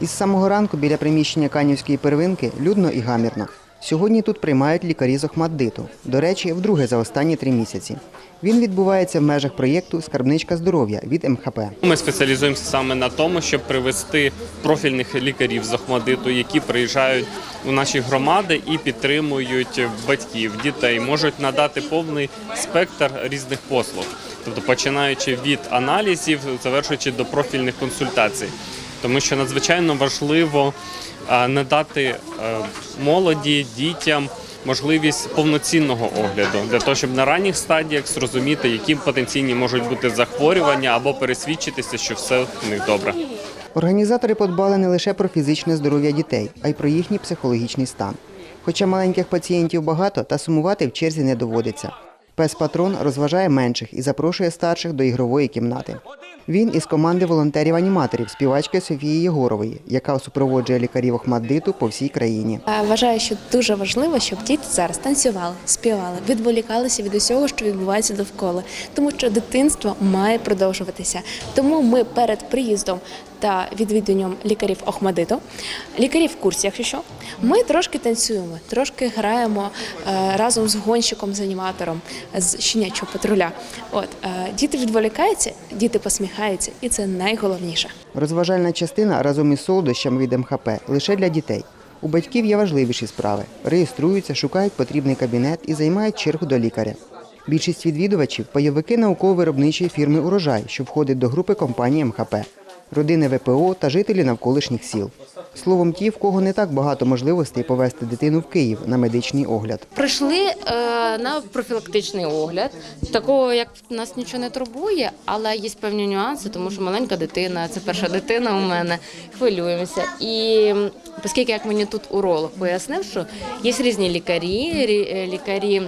Із самого ранку біля приміщення Канівської первинки людно і гамірно. Сьогодні тут приймають лікарі з Охмаддиту. До речі, вдруге за останні три місяці. Він відбувається в межах проєкту Скарбничка здоров'я від МХП. Ми спеціалізуємося саме на тому, щоб привести профільних лікарів з Охмадиту, які приїжджають у наші громади і підтримують батьків, дітей, можуть надати повний спектр різних послуг, тобто починаючи від аналізів, завершуючи до профільних консультацій. Тому що надзвичайно важливо надати е, молоді, дітям можливість повноцінного огляду для того, щоб на ранніх стадіях зрозуміти, які потенційні можуть бути захворювання або пересвідчитися, що все в них добре. Організатори подбали не лише про фізичне здоров'я дітей, а й про їхній психологічний стан. Хоча маленьких пацієнтів багато, та сумувати в черзі не доводиться. Пес-патрон розважає менших і запрошує старших до ігрової кімнати. Він із команди волонтерів-аніматорів співачки Софії Єгорової, яка супроводжує лікарів Охмаддиту по всій країні. Вважаю, що дуже важливо, щоб діти зараз танцювали, співали, відволікалися від усього, що відбувається довкола, тому що дитинство має продовжуватися. Тому ми перед приїздом та відвідуванням лікарів Охмадиту, лікарів в курсі, якщо що, ми трошки танцюємо, трошки граємо е, разом з гонщиком, з аніматором, з щенячого патруля. От е, діти відволікаються, діти посміхаються, і це найголовніше. Розважальна частина разом із солодощами від МХП лише для дітей. У батьків є важливіші справи. Реєструються, шукають потрібний кабінет і займають чергу до лікаря. Більшість відвідувачів пайовики науково-виробничої фірми Урожай, що входить до групи компанії МХП, родини ВПО та жителі навколишніх сіл. Словом, ті, в кого не так багато можливостей повезти дитину в Київ на медичний огляд. Прийшли е, на профілактичний огляд. Такого як нас нічого не турбує, але є певні нюанси, тому що маленька дитина, це перша дитина у мене. Хвилюємося. І оскільки як мені тут уролог пояснив, що є різні лікарі, е, лікарі.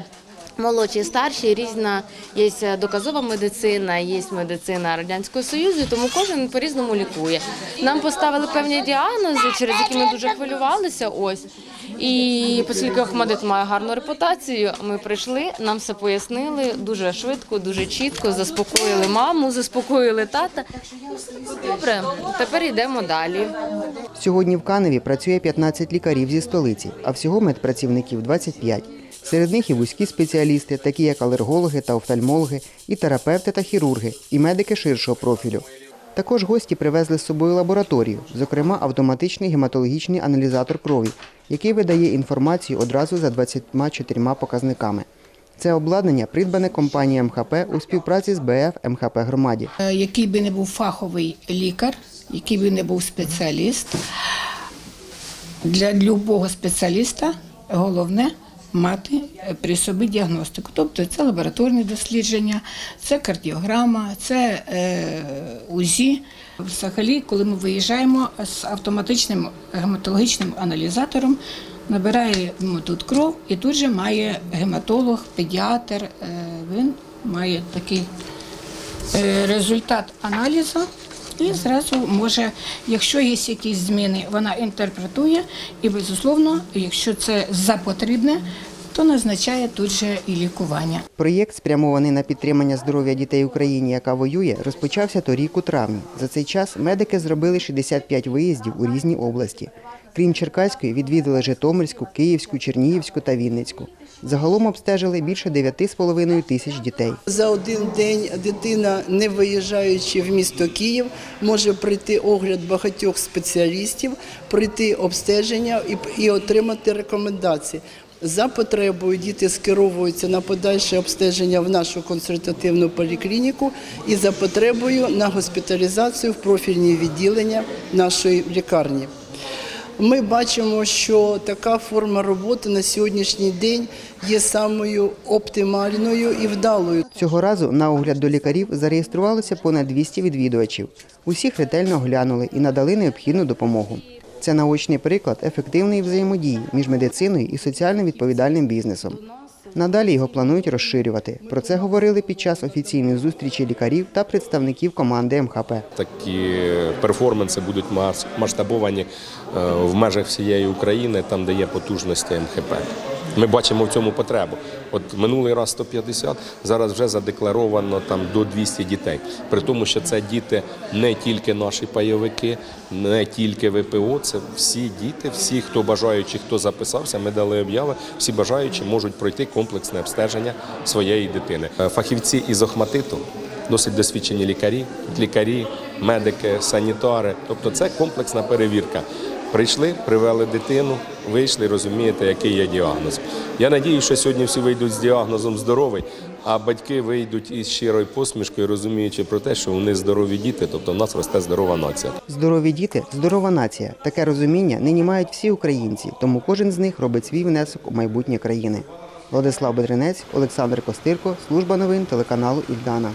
Молодші, старші, різна є доказова медицина, є медицина радянського союзу, тому кожен по-різному лікує. Нам поставили певні діагнози, через які ми дуже хвилювалися. Ось і оскільки Охмадит має гарну репутацію, ми прийшли, нам все пояснили дуже швидко, дуже чітко. Заспокоїли маму, заспокоїли тата. Добре, тепер йдемо далі. Сьогодні в Каневі працює 15 лікарів зі столиці, а всього медпрацівників 25. Серед них і вузькі спеціалісти, такі як алергологи та офтальмологи, і терапевти та хірурги, і медики ширшого профілю. Також гості привезли з собою лабораторію, зокрема автоматичний гематологічний аналізатор крові, який видає інформацію одразу за 24 показниками. Це обладнання придбане компанією МХП у співпраці з БФ МХП громаді. Е, який би не був фаховий лікар, який би не був спеціаліст, для любого спеціаліста головне мати при собі діагностику. Тобто це лабораторні дослідження, це кардіограма, це е, УЗІ. Взагалі, коли ми виїжджаємо з автоматичним гематологічним аналізатором, набираємо тут кров і тут же має гематолог, педіатр, е, він має такий е, результат аналізу і зразу може, якщо є якісь зміни, вона інтерпретує і, безусловно, якщо це запотрібне, то назначає тут же і лікування. Проєкт, спрямований на підтримання здоров'я дітей в Україні, яка воює, розпочався торік у травні. За цей час медики зробили 65 виїздів у різні області. Крім Черкаської, відвідали Житомирську, Київську, Чернігівську та Вінницьку. Загалом обстежили більше 9,5 тисяч дітей. За один день дитина, не виїжджаючи в місто Київ, може пройти огляд багатьох спеціалістів, пройти обстеження і отримати рекомендації. За потребою діти скеровуються на подальше обстеження в нашу консультативну поліклініку і за потребою на госпіталізацію в профільні відділення нашої лікарні. Ми бачимо, що така форма роботи на сьогоднішній день є самою оптимальною і вдалою. Цього разу на огляд до лікарів зареєструвалося понад 200 відвідувачів. Усіх ретельно оглянули і надали необхідну допомогу. Це наочний приклад ефективної взаємодії між медициною і соціально відповідальним бізнесом. Надалі його планують розширювати. Про це говорили під час офіційної зустрічі лікарів та представників команди МХП. Такі перформанси будуть мас- масштабовані е, в межах всієї України, там де є потужності МХП. Ми бачимо в цьому потребу. От минулий раз 150, зараз вже задекларовано там до 200 дітей. При тому, що це діти не тільки наші пайовики, не тільки ВПО, це всі діти, всі, хто бажаючи, хто записався, ми дали об'яви, всі бажаючі можуть пройти комплексне обстеження своєї дитини. Е, Фахівці із охматиту. Досить досвідчені лікарі, лікарі, медики, санітари. Тобто це комплексна перевірка. Прийшли, привели дитину, вийшли, розумієте, який є діагноз. Я надію, що сьогодні всі вийдуть з діагнозом здоровий, а батьки вийдуть із щирою посмішкою, розуміючи про те, що вони здорові діти, тобто в нас росте здорова нація. Здорові діти здорова нація. Таке розуміння нині мають всі українці, тому кожен з них робить свій внесок у майбутнє країни. Владислав Бедренець, Олександр Костирко, служба новин телеканалу Ільдана.